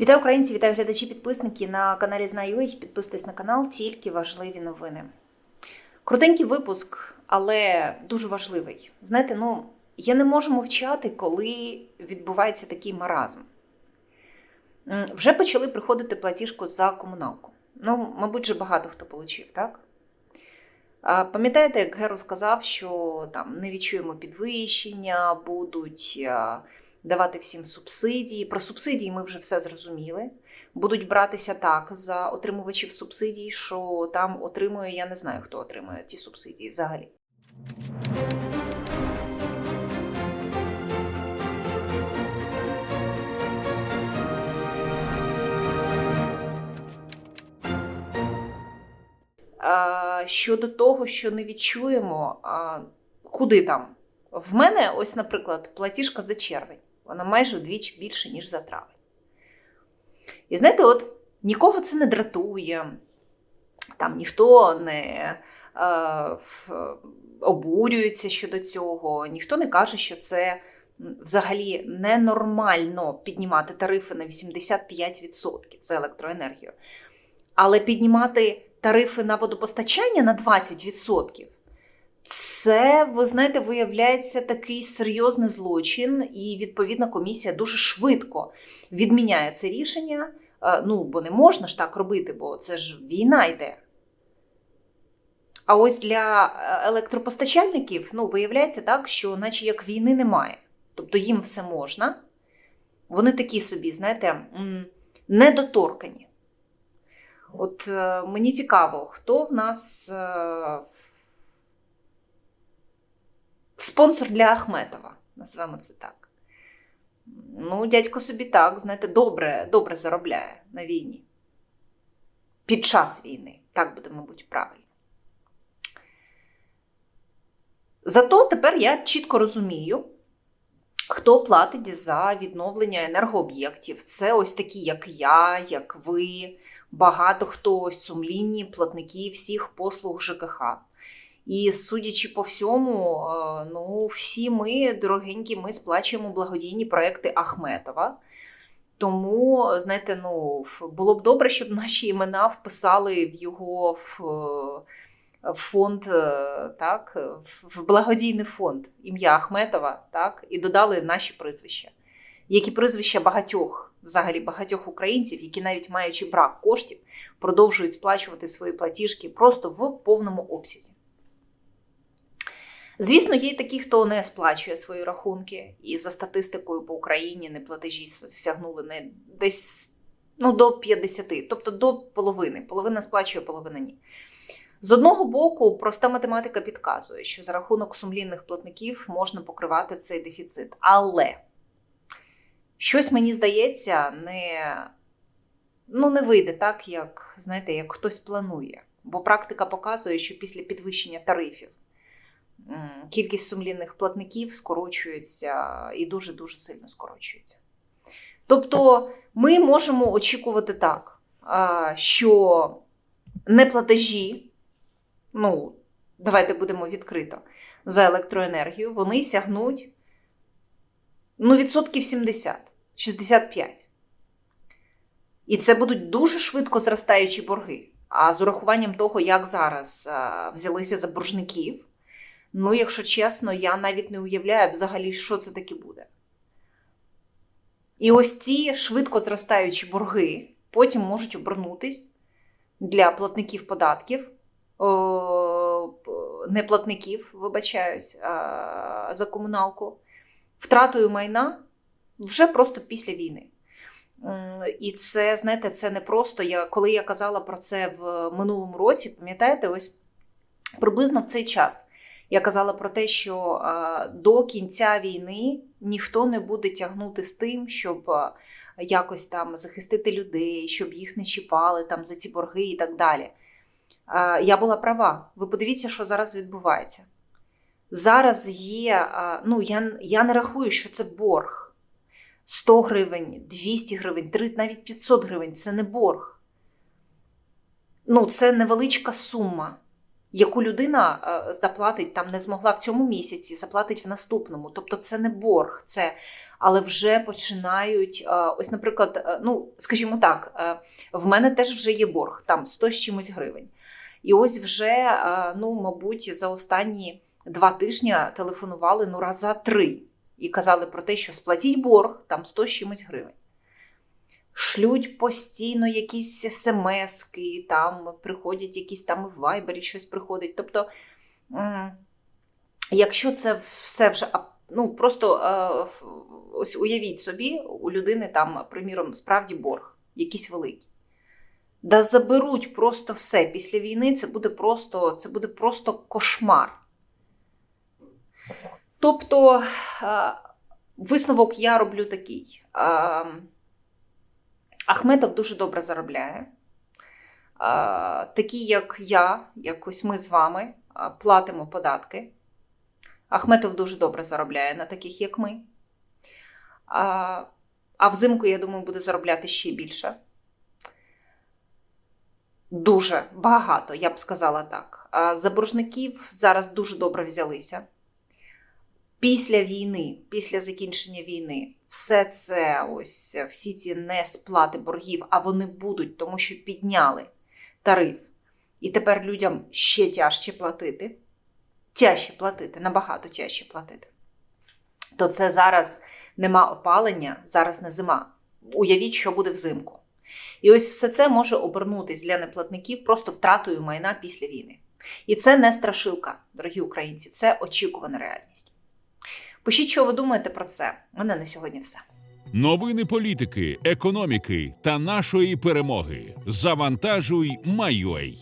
Вітаю українці, вітаю глядачі, підписники на каналі Знаю. Підписуйтесь на канал, тільки важливі новини. Крутенький випуск, але дуже важливий. Знаєте, ну я не можу мовчати, коли відбувається такий маразм. Вже почали приходити платіжку за комуналку. Ну, мабуть, вже багато хто отримав, так? Пам'ятаєте, як Геру сказав, що там не відчуємо підвищення, будуть давати всім субсидії. Про субсидії ми вже все зрозуміли. Будуть братися так за отримувачів субсидій, що там отримує, я не знаю, хто отримує ті субсидії взагалі. Щодо того, що не відчуємо, куди там? В мене, ось, наприклад, платіжка за червень. Вона майже вдвічі більше, ніж за травень. І знаєте, от нікого це не дратує, там ніхто не е, обурюється щодо цього, ніхто не каже, що це взагалі ненормально піднімати тарифи на 85% за електроенергію. Але піднімати тарифи на водопостачання на 20%. Це, ви знаєте, виявляється такий серйозний злочин, і відповідна комісія дуже швидко відміняє це рішення. Е, Ну, бо не можна ж так робити, бо це ж війна йде. А ось для е, електропостачальників ну, виявляється так, що наче як війни немає. Тобто їм все можна. Вони такі собі, знаєте, недоторкані. От е, мені цікаво, хто в нас спонсор для Ахметова, назвемо це так. Ну, дядько собі так, знаєте, добре, добре заробляє на війні. Під час війни, так буде, мабуть, правильно. Зато тепер я чітко розумію, хто платить за відновлення енергооб'єктів. Це ось такі, як я, як ви, багато хто сумлінні платники всіх послуг ЖКХ. І судячи по всьому, е, ну, всі ми, дорогенькі, ми сплачуємо благодійні проекти Ахметова. Тому, знаєте, ну, було б добре, щоб наші імена вписали в його в, е, в фонд, е, так, в- благодійний фонд ім'я Ахметова, так, і додали наші прізвища, як і прізвища багатьох, взагалі багатьох українців, які навіть маючи брак коштів, продовжують сплачувати свої платіжки просто в повному обсязі. Звісно, є такі, хто не сплачує свої рахунки, і за статистикою по Україні неплатежі сягнули не десь ну, до 50, тобто до половини. Половина сплачує, половина ні. З одного боку, проста математика підказує, що за рахунок сумлінних платників можна покривати цей дефіцит. Але щось мені здається, не, ну, не вийде так, як, знаєте, як хтось планує. Бо практика показує, що після підвищення тарифів кількість сумлінних платників скорочується і дуже-дуже сильно скорочується. Тобто ми можемо очікувати так, що неплатежі, ну, давайте будемо відкрито, за електроенергію, вони сягнуть ну, відсотків 70, 65. І це будуть дуже швидко зростаючі борги. А з урахуванням того, як зараз взялися за боржників, ну, якщо чесно, я навіть не уявляю взагалі, що це таке буде. І ось ці швидко зростаючі борги потім можуть обернутись для платників податків, не платників, вибачаюсь, за комуналку, втратою майна вже просто після війни. І це, знаєте, це не просто. Я, коли я казала про це в минулому році, пам'ятаєте, ось приблизно в цей час я казала про те, що е, до кінця війни ніхто не буде тягнути з тим, щоб е, якось там захистити людей, щоб їх не чіпали там за ці борги і так далі. Е, Я була права. Ви подивіться, що зараз відбувається. Зараз є, ну я, я не рахую, що це борг. 100 гривень, 200 гривень, 3, навіть 500 гривень це не борг. Ну, це невеличка сума яку людина е, заплатить там не змогла в цьому місяці, заплатить в наступному. Тобто це не борг, це але вже починають. е, Ось, наприклад, е, ну скажімо так, в мене теж вже є борг, там 100 з чимось гривень. І ось вже, ну, мабуть, за останні два тижні телефонували ну раз за три і казали про те, що сплатіть борг там 100 з чимось гривень. Шлють постійно якісь смски, там приходять якісь там в вайбері щось приходить. Тобто, якщо це все вже ну, просто е, ось уявіть собі, у людини там, приміром, справді борг, якийсь великий. Да заберуть просто все. Після війни це буде просто, це буде просто кошмар. Тобто, е, висновок я роблю такий. Ахметов дуже добре заробляє. Такі, як я, як ось ми з вами, платимо податки. Ахметов дуже добре заробляє на таких, як ми. А, взимку, я думаю, буде заробляти ще більше. Дуже багато, я б сказала так. А За боржників зараз дуже добре взялися. Після війни, після закінчення війни, все це, ось всі ці несплати боргів, а вони будуть, тому що підняли тариф. І тепер людям ще тяжче платити. Тяжче платити, набагато тяжче платити. То це зараз нема опалення, зараз не зима. Уявіть, що буде взимку. І ось все це може обернутись для неплатників просто втратою майна після війни. І це не страшилка, дорогі українці, це очікувана реальність. Пишіть, що ви думаєте про це. У мене на сьогодні все. Новини політики, економіки та нашої перемоги. Завантажуй, майой.